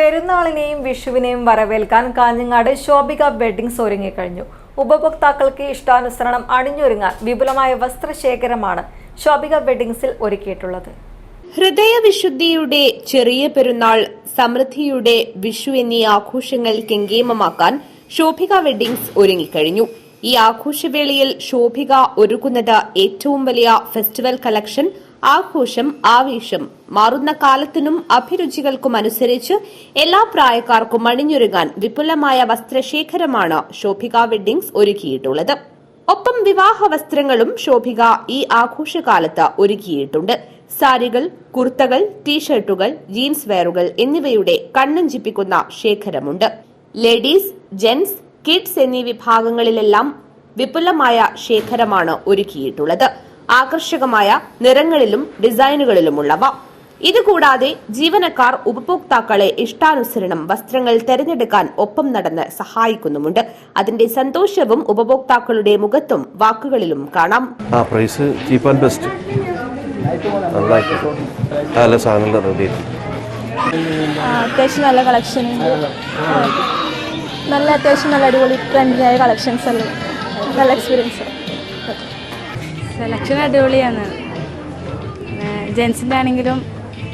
പെരുന്നാളിനെയും വിഷുവിനെയും വരവേൽക്കാൻ കാഞ്ഞങ്ങാട് ശോഭിക വെഡ്ഡിങ്സ് ഒരുങ്ങിക്കഴിഞ്ഞു ഉപഭോക്താക്കൾക്ക് ഇഷ്ടാനുസരണം അണിഞ്ഞൊരുങ്ങാൻ വിപുലമായ വസ്ത്രശേഖരമാണ് ശോഭിക വെഡ്ഡിങ്സിൽ ഒരുക്കിയിട്ടുള്ളത്. ഹൃദയവിശുദ്ധിയുടെ ചെറിയ പെരുന്നാൾ സമൃദ്ധിയുടെ വിഷു എന്നീ ആഘോഷങ്ങൾ കെങ്കേമമാക്കാൻ ശോഭിക വെഡ്ഡിങ്സ് ഒരുങ്ങിക്കഴിഞ്ഞു. ഈ ആഘോഷവേളയിൽ ശോഭിക ഒരുക്കുന്നത് ഏറ്റവും വലിയ ഫെസ്റ്റിവൽ കളക്ഷൻ ആഘോഷം ആവേശം മാറുന്ന കാലത്തിനും അഭിരുചികൾക്കും അനുസരിച്ച് എല്ലാ പ്രായക്കാർക്കും അണിഞ്ഞൊരുങ്ങാൻ വിപുലമായ വസ്ത്രശേഖരമാണ് ശോഭിക വെഡ്ഡിങ്സ് ഒരുക്കിയിട്ടുള്ളത്. ഒപ്പം വിവാഹ വസ്ത്രങ്ങളും ശോഭിക ഈ ആഘോഷകാലത്ത് ഒരുക്കിയിട്ടുണ്ട്. സാരികൾ കുർത്തകൾ ടീഷർട്ടുകൾ ജീൻസ് വെയറുകൾ എന്നിവയുടെ കണ്ണഞ്ചിപ്പിക്കുന്ന ശേഖരമുണ്ട്. ലേഡീസ് ജെന്റ്സ് കിഡ്സ് എന്നീ വിഭാഗങ്ങളിലെല്ലാം വിപുലമായ ശേഖരമാണ് ഒരുക്കിയിട്ടുള്ളത്. ആകർഷകമായ നിറങ്ങളിലും ഡിസൈനുകളിലുമുള്ളവ. ഇതുകൂടാതെ ജീവനക്കാർ ഉപഭോക്താക്കളെ ഇഷ്ടാനുസരണം വസ്ത്രങ്ങൾ തെരഞ്ഞെടുക്കാൻ ഒപ്പം നടന്ന് സഹായിക്കുന്നുമുണ്ട്. അതിന്റെ സന്തോഷവും ഉപഭോക്താക്കളുടെ മുഖത്തും വാക്കുകളിലും കാണാം. ആ പ്രൈസ് ചീപ്പ് ആൻഡ് ബെസ്റ്റ്. നല്ല സാധനങ്ങൾ അത്യാവശ്യം നല്ല കളക്ഷൻ നല്ല അത്യാവശ്യം നല്ല അടിപൊളി ട്രെൻഡിയായ കളക്ഷൻസ് എല്ലാം നല്ല എക്സ്പീരിയൻസ് സെലക്ഷൻ അടിപൊളിയാണ്. ജെൻസിന്റെ ആണെങ്കിലും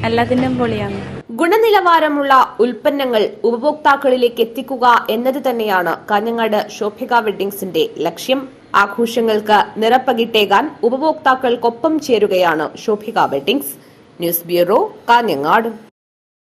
എല്ലാത്തിന്റെയും പൊളിയാണ്. ഗുണനിലവാരമുള്ള ഉൽപ്പന്നങ്ങൾ ഉപഭോക്താക്കളിലേക്ക് എത്തിക്കുക എന്നത് തന്നെയാണ് കാഞ്ഞങ്ങാട് ശോഭിക വെഡ്ഡിങ്സിന്റെ ലക്ഷ്യം. ആഘോഷങ്ങൾക്ക് നിറപ്പകിട്ടേകാൻ ഉപഭോക്താക്കൾക്കൊപ്പം ചേരുകയാണ് Shobhika weddings news bureau Kanhangad.